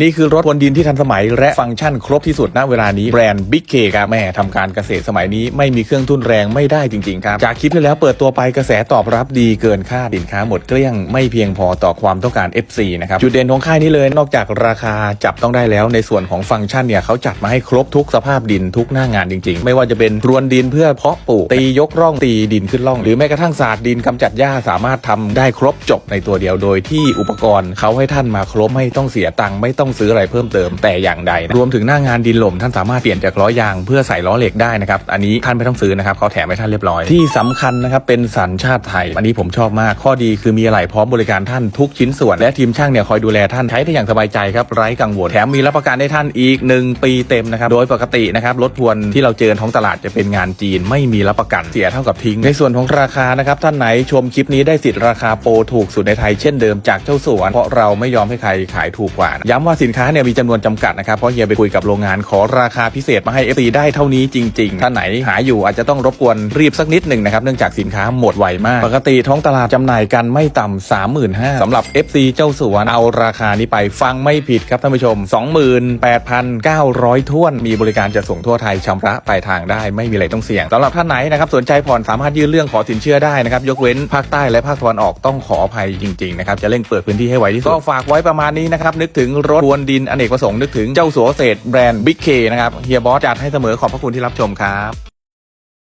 นี่คือรถพรวนดินที่ทันสมัย และฟังก์ชันครบที่สุดณเวลานี้แบรนด์ Big K ครับแม่ทำการเกษตรสมัยนี้ไม่มีเครื่องทุนแรงไม่ได้จริงๆครับ จากคลิปที่แล้วเปิดตัวไปกระแสตอบรับดีเกินคาดสินค้าหมดเกลี้ยงไม่เพียงพอต่อความต้องการ FC นะครับ จุดเด่นของค่ายนี้เลยนอกจากราคาจับต้องได้แล้วในส่วนของฟังก์ชันเนี่ยเขาจัดมาให้ครบทุกสภาพดินทุกหน้างานจริง ๆ ไม่ว่าจะเป็นรวนดินเพื่อเพาะปลูกตียกร่องตีดินขึ้นร่อง หรือแม้กระทั่งศาสตร์ดินกำจัดหญ้าสามารถทำได้ครบจบในตัวเดียวโดยที่อุปกรณ์เขาให้ท่านมาครบไม่ต้องเสียตังค์ไม่ต้องซื้ออะไรเพิ่มเติมแต่อย่างใดรวมถึงหน้างานดินหล่มท่านสามารถเปลี่ยนจากล้อยางเพื่อใส่ล้อเหล็กได้นะครับอันนี้ท่านไม่ต้องซื้อนะครับเขาแถมให้ท่านเรียบร้อย ที่สำคัญนะครับเป็นสัญชาติไทย อันนี้ผมชอบมากข้อดีคือมีอะไรพร้อมบริการท่านทุกชิ้นส่วน และทีมช่างเนี่ยคอยดูแลท่านใช้ได้อย่างสบายใจครับไร้กังวลแถมมีรับประกันให้ท่านอีก 1 ปีเต็มนะครับโดยปกตินะครับรถพรวนที่เราเจอท้องตลาดจะเป็นงานจีนไม่มีรับประกันเสียเท่ากับทิ้ง ในส่วนของราคานะครับท่านไหนชมคลิปนี้ได้สิทธิ์ราคาโปรถูกสุดในไทยเช่นเดิมจากเจ้าสัวเพราะเราไม่ยอมให้ใครขายถูกกว่า ย้ำว่าสินค้าเนี่ยมีจำนวนจำกัดนะครับเพราะเฮียไปคุยกับโรงงานขอราคาพิเศษมาให้ FC ได้เท่านี้จริงๆท่านไหนหาอยู่อาจจะต้องรบกวนรีบสักนิดหนึ่งนะครับเนื่องจากสินค้าหมดไวมาก ปกติท้องตลาดจำหน่ายกันไม่ต่ำ35,000สำหรับ FC เจ้าสัวเอาราคานี้ไปฟังไม่ผิดครับท่านผู้ชม 28,900ท้วน มีบริการจะส่งทั่วไทยชำระปลายทางได้ไม่มีอะไรต้องเสี่ยงสำหรับท่านไหนนะครับสนใจผ่อนสามารถยื่นเรื่องขอสินเชื่อได้นะครับยกเว้นภาคใต้และภาคตะวันออกต้องขออภัยจริงๆนะครับจะเร่งเปิดพื้นที่ให้ไวที่สุดก็ฝากไว้ประมาณนี้นะครับนึกถึงรถพรวนดินอเนกประสงค์นึกถึงเจ้าสัวเศษแบรนด์บิ๊กเคนะครับ เฮียบอสจัดให้เสมอขอบพระคุณที่รับชมครับ